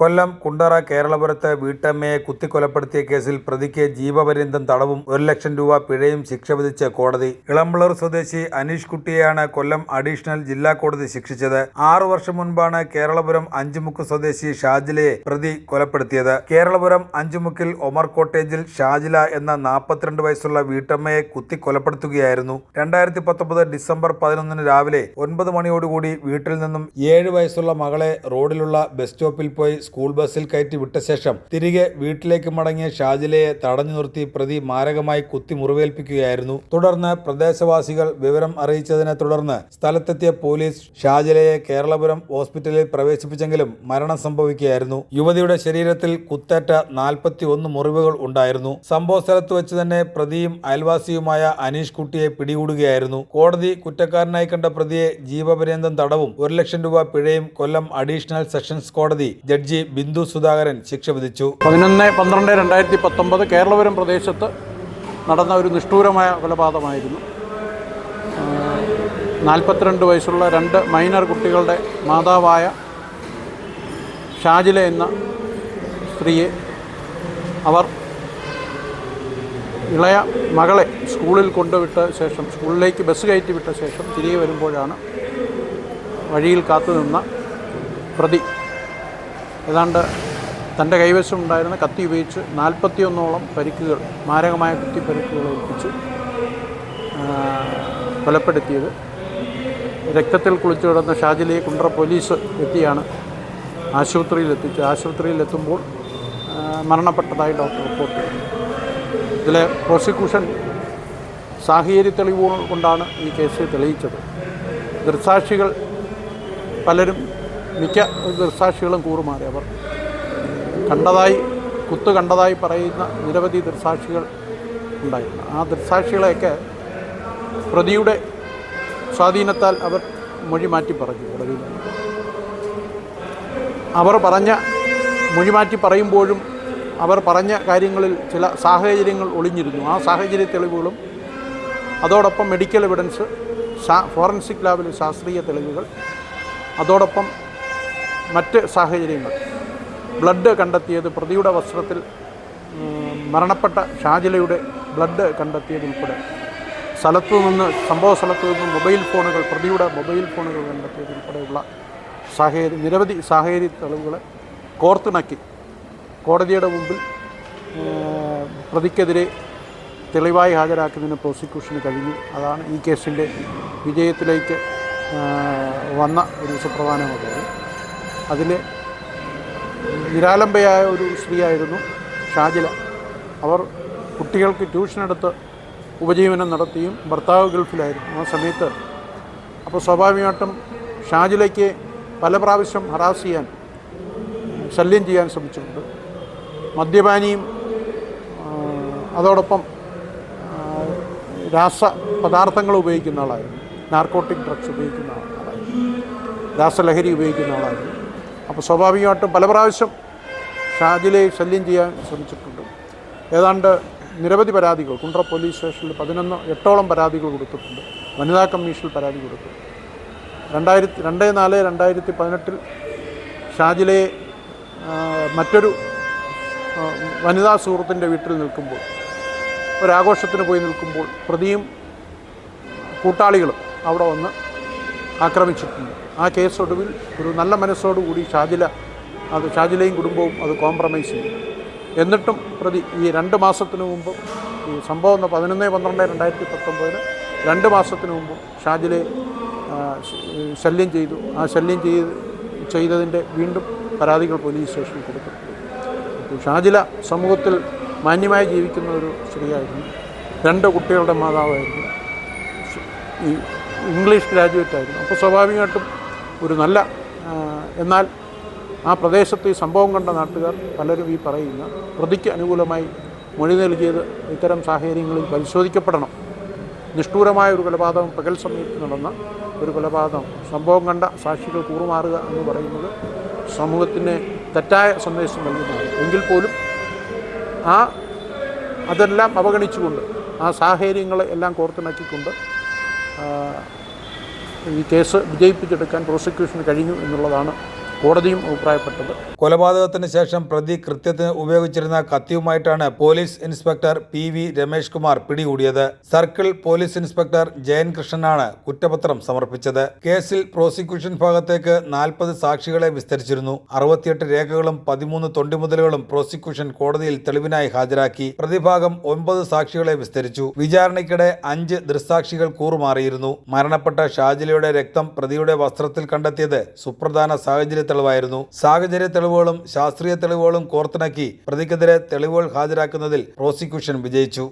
കൊല്ലം കുണ്ടറ കേരളപുരത്ത് വീട്ടമ്മയെ കുത്തിക്കൊലപ്പെടുത്തിയ കേസിൽ പ്രതിക്ക് ജീവപര്യന്തം തടവും ഒരു ലക്ഷം രൂപ പിഴയും ശിക്ഷ വിധിച്ച് കോടതി. ഇളമ്പളൂർ സ്വദേശി അനീഷ് കുട്ടിയെയാണ് കൊല്ലം അഡീഷണൽ ജില്ലാ കോടതി ശിക്ഷിച്ചത്. ആറു വർഷം മുൻപാണ് കേരളപുരം അഞ്ചുമുക്ക് സ്വദേശി ഷാജിലയെ പ്രതി കൊലപ്പെടുത്തിയത്. കേരളപുരം അഞ്ചുമുക്കിൽ ഒമർ കോട്ടേജിൽ ഷാജില എന്ന നാൽപ്പത്തിരണ്ട് വയസ്സുള്ള വീട്ടമ്മയെ കുത്തി കൊലപ്പെടുത്തുകയായിരുന്നു രണ്ടായിരത്തി പത്തൊമ്പത് ഡിസംബർ പതിനൊന്നിന് രാവിലെ ഒൻപത് മണിയോടുകൂടി വീട്ടിൽ നിന്നും ഏഴ് വയസ്സുള്ള മകളെ റോഡിലുള്ള ബസ് സ്റ്റോപ്പിൽ പോയി സ്കൂൾ ബസ്സിൽ കയറ്റി വിട്ട ശേഷം തിരികെ വീട്ടിലേക്ക് മടങ്ങിയ ഷാജിലയെ തടഞ്ഞു നിർത്തി പ്രതി മാരകമായി കുത്തി മുറിവേൽപ്പിക്കുകയായിരുന്നു. തുടർന്ന് പ്രദേശവാസികൾ വിവരം അറിയിച്ചതിനെ തുടർന്ന് സ്ഥലത്തെത്തിയ പോലീസ് ഷാജിലയെ കേരളപുരം ഹോസ്പിറ്റലിൽ പ്രവേശിപ്പിച്ചെങ്കിലും മരണം സംഭവിക്കുകയായിരുന്നു. യുവതിയുടെ ശരീരത്തിൽ കുത്തേറ്റ നാൽപ്പത്തി ഒന്ന് മുറിവുകൾ ഉണ്ടായിരുന്നു. സംഭവ സ്ഥലത്ത് വെച്ച് തന്നെ പ്രതിയും അയൽവാസിയുമായ അനീഷ് കുട്ടിയെ പിടികൂടുകയായിരുന്നു. കോടതി കുറ്റക്കാരനായി കണ്ട പ്രതിയെ ജീവപര്യന്തം തടവും ഒരു ലക്ഷം രൂപ പിഴയും കൊല്ലം അഡീഷണൽ സെഷൻസ് കോടതി ജഡ്ജി ബിന്ദു സുധാകരൻ ശിക്ഷ വിധിച്ചു. പതിനൊന്ന് പന്ത്രണ്ട് രണ്ടായിരത്തി പത്തൊമ്പത് കേരളപുരം പ്രദേശത്ത് നടന്ന ഒരു നിഷ്ഠൂരമായ കൊലപാതകമായിരുന്നു. നാൽപ്പത്തിരണ്ട് വയസ്സുള്ള രണ്ട് മൈനർ കുട്ടികളുടെ മാതാവായ ഷാജില എന്ന സ്ത്രീയെ അവർ ഇളയ മകളെ സ്കൂളിൽ കൊണ്ടുവിട്ട ശേഷം സ്കൂളിലേക്ക് ബസ് കയറ്റി വിട്ട ശേഷം തിരികെ വരുമ്പോഴാണ് വഴിയിൽ കാത്തുനിന്ന പ്രതി ഏതാണ്ട് തന്റെ കൈവശം ഉണ്ടായിരുന്ന കത്തി ഉപയോഗിച്ച് നാൽപ്പത്തിയൊന്നോളം പരിക്കുകൾ മാരകമായ കുത്തി പരിക്കുകൾ ഏൽപ്പിച്ച് കൊലപ്പെടുത്തിയത്. രക്തത്തിൽ കുളിച്ചു കിടന്ന ഷാജിലിയെ കുണ്ട്ര പോലീസ് എത്തിയാണ് ആശുപത്രിയിൽ എത്തിച്ച് ആശുപത്രിയിൽ എത്തുമ്പോൾ മരണപ്പെട്ടതായി ഡോക്ടർ റിപ്പോർട്ട് ചെയ്തു ഇതിലെ പ്രോസിക്യൂഷൻ സാഹചര്യ തെളിവുകൾ കൊണ്ടാണ് ഈ കേസ് തെളിയിച്ചത്. ദൃക്സാക്ഷികൾ പലരും മിക്ക ദൃസാക്ഷികളും കൂറുമാറി അവർ. കണ്ടതായി കുത്ത് കണ്ടതായി പറയുന്ന നിരവധി ദൃസാക്ഷികൾ ഉണ്ടായിരുന്നു. ആ ദൃസാക്ഷികളെയൊക്കെ പ്രതിയുടെ സ്വാധീനത്താൽ അവർ മൊഴി മാറ്റി പറഞ്ഞു കോടതിയിൽ അവർ പറഞ്ഞ മൊഴി മാറ്റി പറയുമ്പോഴും അവർ പറഞ്ഞ കാര്യങ്ങളിൽ ചില സാഹചര്യങ്ങൾ ഒളിഞ്ഞിരുന്നു. ആ സാഹചര്യ തെളിവുകളും അതോടൊപ്പം മെഡിക്കൽ എവിഡൻസ് ഫോറൻസിക് ലാബിലെ ശാസ്ത്രീയ തെളിവുകൾ അതോടൊപ്പം മറ്റ് സാഹചര്യങ്ങൾ. ബ്ലഡ് കണ്ടെത്തിയത് പ്രതിയുടെ വസ്ത്രത്തിൽ മരണപ്പെട്ട ഷാജിലയുടെ ബ്ലഡ് കണ്ടെത്തിയതുൾപ്പെടെ സ്ഥലത്തു നിന്ന് സംഭവ സ്ഥലത്തു നിന്ന് മൊബൈൽ ഫോണുകൾ പ്രതിയുടെ മൊബൈൽ ഫോണുകൾ കണ്ടെത്തിയതുൾപ്പെടെയുള്ള സാഹചര്യ നിരവധി സാഹചര്യ തെളിവുകളെ കോർത്തിണക്കി. കോടതിയുടെ മുമ്പിൽ പ്രതിക്കെതിരെ തെളിവായി ഹാജരാക്കുന്നതിന് പ്രോസിക്യൂഷന് കഴിഞ്ഞു. അതാണ് ഈ കേസിന്റെ വിജയത്തിലേക്ക് വന്ന ഒരു സുപ്രധാനമായ കാര്യം അതിൽ നിരാലംബയായ ഒരു സ്ത്രീയായിരുന്നു ഷാജില. അവർ കുട്ടികൾക്ക് ട്യൂഷനെടുത്ത് ഉപജീവനം നടത്തിയും ഭർത്താവ് ഗൾഫിലായിരുന്നു ആ സമയത്ത്. അപ്പോൾ സ്വാഭാവികമായിട്ടും ഷാജിലയ്ക്ക് പല പ്രാവശ്യം ഹറാസ് ചെയ്യാൻ ശല്യം ചെയ്യാൻ ശ്രമിച്ചിട്ടുണ്ട്. മദ്യപാനിയും അതോടൊപ്പം രാസ പദാർത്ഥങ്ങൾ ഉപയോഗിക്കുന്ന ആളായിരുന്നു. നാർക്കോട്ടിക് ഡ്രഗ്സ് ഉപയോഗിക്കുന്ന ആളായിരുന്നു. രാസലഹരി ഉപയോഗിക്കുന്ന ആളായിരുന്നു. അപ്പോൾ സ്വാഭാവികമായിട്ടും പല പ്രാവശ്യം ഷാജിലെ ശല്യം ചെയ്യാൻ ശ്രമിച്ചിട്ടുണ്ട്. ഏതാണ്ട് നിരവധി പരാതികൾ കുണ്ട്ര പോലീസ് സ്റ്റേഷനിൽ പതിനൊന്ന് എട്ടോളം പരാതികൾ കൊടുത്തിട്ടുണ്ട്. വനിതാ കമ്മീഷനിൽ പരാതി കൊടുത്തു രണ്ടായിരത്തി രണ്ട് നാല് രണ്ടായിരത്തി പതിനെട്ടിൽ ഷാജിലെ മറ്റൊരു വനിതാ സുഹൃത്തിന്റെ വീട്ടിൽ നിൽക്കുമ്പോൾ ഒരാഘോഷത്തിന് പോയി നിൽക്കുമ്പോൾ പ്രതിയും കൂട്ടാളികളും അവിടെ വന്ന് ആക്രമിച്ചിട്ടുണ്ട്. ആ കേസൊടുവിൽ ഒരു നല്ല മനസ്സോടുകൂടി ഷാജില അത് ഷാജിലയും കുടുംബവും അത് കോംപ്രമൈസ് ചെയ്തു. എന്നിട്ടും പ്രതി ഈ രണ്ട് മാസത്തിന് മുമ്പ് ഈ സംഭവം പതിനൊന്ന് പന്ത്രണ്ട് രണ്ടായിരത്തി പത്തൊമ്പതിന് രണ്ട് മാസത്തിന് മുമ്പ് ഷാജിലെ ശല്യം ചെയ്തു. ആ ശല്യം ചെയ്ത് ചെയ്തതിന്റെ വീണ്ടും പരാതികൾ പോലീസ് സ്റ്റേഷനിൽ കൊടുത്തു. ഷാജില സമൂഹത്തിൽ മാന്യമായി ജീവിക്കുന്ന ഒരു സ്ത്രീയായിരുന്നു. രണ്ട് കുട്ടികളുടെ മാതാവായിരുന്നു. ഈ ഇംഗ്ലീഷ് ഗ്രാജുവേറ്റ് ആയിരുന്നു. അപ്പോൾ സ്വാഭാവികമായിട്ടും ഒരു നല്ല എന്നാൽ ആ പ്രദേശത്ത് ഈ സംഭവം കണ്ട നാട്ടുകാർ പലരും ഈ പറയുന്ന പ്രതിക്ക് അനുകൂലമായി മൊഴി നൽകിയത് ഇത്തരം സാഹചര്യങ്ങളിൽ പരിശോധിക്കപ്പെടണം. നിഷ്ഠൂരമായ ഒരു കൊലപാതകം പകൽ സമയത്ത് നടന്ന ഒരു കൊലപാതകം. സംഭവം കണ്ട സാക്ഷികൾ കൂറുമാറുക എന്ന് പറയുന്നത് സമൂഹത്തിന് തെറ്റായ സന്ദേശം നൽകുന്നതാണ്. എങ്കിൽ പോലും ആ അതെല്ലാം അവഗണിച്ചുകൊണ്ട് ആ സാഹചര്യങ്ങളെ എല്ലാം കോർത്തിണക്കിക്കൊണ്ട് ഈ കേസ് വിജയിപ്പിച്ചെടുക്കാൻ പ്രോസിക്യൂഷന് കഴിഞ്ഞു എന്നുള്ളതാണ് കോടതിയും അഭിപ്രായപ്പെട്ടത്. കൊലപാതകത്തിന് ശേഷം പ്രതി കൃത്യത്തിന് ഉപയോഗിച്ചിരുന്ന കത്തിയുമായിട്ടാണ് police inspector P V Ramesh Kumar പിടികൂടിയത്. സർക്കിൾ പോലീസ് ഇൻസ്പെക്ടർ ജയൻ കൃഷ്ണനാണ് കുറ്റപത്രം സമർപ്പിച്ചത്. കേസിൽ പ്രോസിക്യൂഷൻ ഭാഗത്തേക്ക് നാൽപ്പത് സാക്ഷികളെ വിസ്തരിച്ചിരുന്നു. അറുപത്തിയെട്ട് രേഖകളും പതിമൂന്ന് തൊണ്ടിമുതലുകളും പ്രോസിക്യൂഷൻ കോടതിയിൽ തെളിവിനായി ഹാജരാക്കി. പ്രതിഭാഗം ഒൻപത് സാക്ഷികളെ വിസ്തരിച്ചു. വിചാരണയ്ക്കിടെ അഞ്ച് ദൃസാക്ഷികൾ കൂറുമാറിയിരുന്നു. മരണപ്പെട്ട ഷാജിലയുടെ രക്തം പ്രതിയുടെ വസ്ത്രത്തിൽ കണ്ടെത്തിയത് സുപ്രധാന സാഹചര്യ തെളിവായിരുന്നു. സാഹചര്യ തെളിവുകളും ശാസ്ത്രീയ തെളിവുകളും കോർത്തിണക്കി പ്രതിക്കെതിരെ തെളിവുകൾ ഹാജരാക്കുന്നതിൽ പ്രോസിക്യൂഷൻ വിജയിച്ചു.